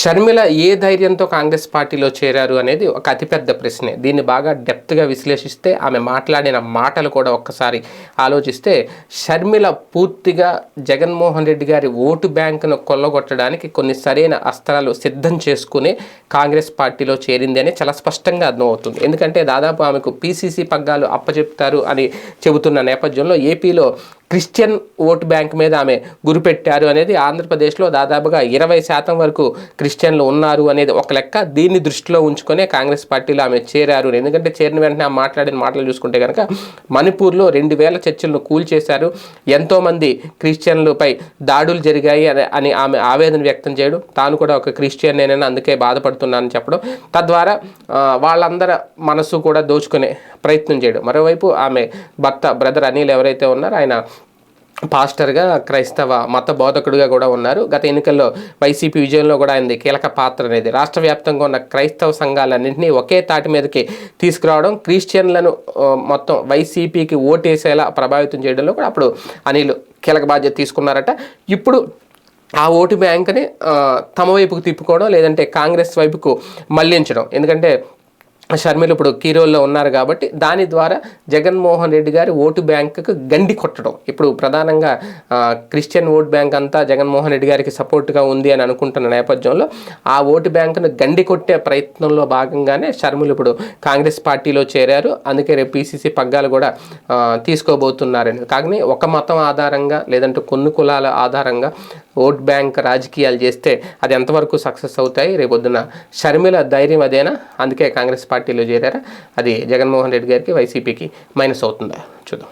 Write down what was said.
షర్మిల ఏ ధైర్యంతో కాంగ్రెస్ పార్టీలో చేరారు అనేది ఒక అతిపెద్ద ప్రశ్నే. దీన్ని బాగా డెప్త్గా విశ్లేషిస్తే ఆమె మాట్లాడిన మాటలు కూడా ఒక్కసారి ఆలోచిస్తే షర్మిల పూర్తిగా జగన్మోహన్ రెడ్డి గారి ఓటు బ్యాంకును కొల్లగొట్టడానికి కొన్ని సరైన అస్త్రాలు సిద్ధం చేసుకుని కాంగ్రెస్ పార్టీలో చేరింది అని చాలా స్పష్టంగా అర్థమవుతుంది. ఎందుకంటే దాదాపు ఆమెకు పీసీసీ పగ్గాలు అప్పచెప్తారు అని చెబుతున్న నేపథ్యంలో ఏపీలో క్రిస్టియన్ ఓటు బ్యాంక్ మీద ఆమె గురిపెట్టారు అనేది ఆంధ్రప్రదేశ్లో దాదాపుగా ఇరవై శాతం వరకు క్రిస్టియన్లు ఉన్నారు అనేది ఒక లెక్క. దీన్ని దృష్టిలో ఉంచుకునే కాంగ్రెస్ పార్టీలో ఆమె చేరారు. ఎందుకంటే చేరిన వెంటనే ఆమె మాట్లాడిన మాటలు చూసుకుంటే కనుక మణిపూర్లో రెండు వేల చర్చలను కూల్చేశారు. ఎంతోమంది క్రిస్టియన్లపై దాడులు జరిగాయి అని అని ఆమె ఆవేదన వ్యక్తం చేయడం. తాను కూడా ఒక క్రిస్టియన్ నేనని అందుకే బాధపడుతున్నానని చెప్పడం. తద్వారా వాళ్ళందరి మనసు కూడా దోచుకునే ప్రయత్నం చేయడం. మరోవైపు ఆమె భర్త బ్రదర్ అనిల్ ఎవరైతే ఉన్నారో ఆయన పాస్టర్గా క్రైస్తవ మత బోధకుడిగా కూడా ఉన్నారు. గత ఎన్నికల్లో వైసీపీ విజయంలో కూడా ఆయనది కీలక పాత్ర అనేది రాష్ట్ర వ్యాప్తంగా ఉన్న క్రైస్తవ సంఘాలన్నింటినీ ఒకే తాటి మీదకి తీసుకురావడం క్రిస్టియన్లను మొత్తం వైసీపీకి ఓటేసేలా ప్రభావితం చేయడంలో కూడా అప్పుడు అనిల్ కీలక బాధ్యత తీసుకున్నారట. ఇప్పుడు ఆ ఓటు బ్యాంక్ని తమ వైపుకు తిప్పుకోవడం లేదంటే కాంగ్రెస్ వైపుకు మళ్ళించడం. ఎందుకంటే షర్మిలు ఇప్పుడు కీ రోల్లో ఉన్నారు కాబట్టి దాని ద్వారా జగన్మోహన్ రెడ్డి గారి ఓటు బ్యాంకుకు గండి కొట్టడం. ఇప్పుడు ప్రధానంగా క్రిస్టియన్ ఓటు బ్యాంక్ అంతా జగన్మోహన్ రెడ్డి గారికి సపోర్ట్గా ఉంది అని అనుకుంటున్న నేపథ్యంలో ఆ ఓటు బ్యాంకును గండి కొట్టే ప్రయత్నంలో భాగంగానే షర్మిలు ఇప్పుడు కాంగ్రెస్ పార్టీలో చేరారు. అందుకే రేపు పీసీసీ పగ్గాలు కూడా తీసుకోబోతున్నారని. కానీ ఒక మతం ఆధారంగా లేదంటే కొన్ని కులాల ఆధారంగా ఓట్ బ్యాంక్ రాజకీయాలు చేస్తే అది ఎంతవరకు సక్సెస్ అవుతాయి? రేపొద్దున షర్మిల ధైర్యం అదేనా? అందుకే కాంగ్రెస్ పార్టీలో చేరారా? అది జగన్మోహన్ రెడ్డి గారికి వైసీపీకి మైనస్ అవుతుందా? చూద్దాం.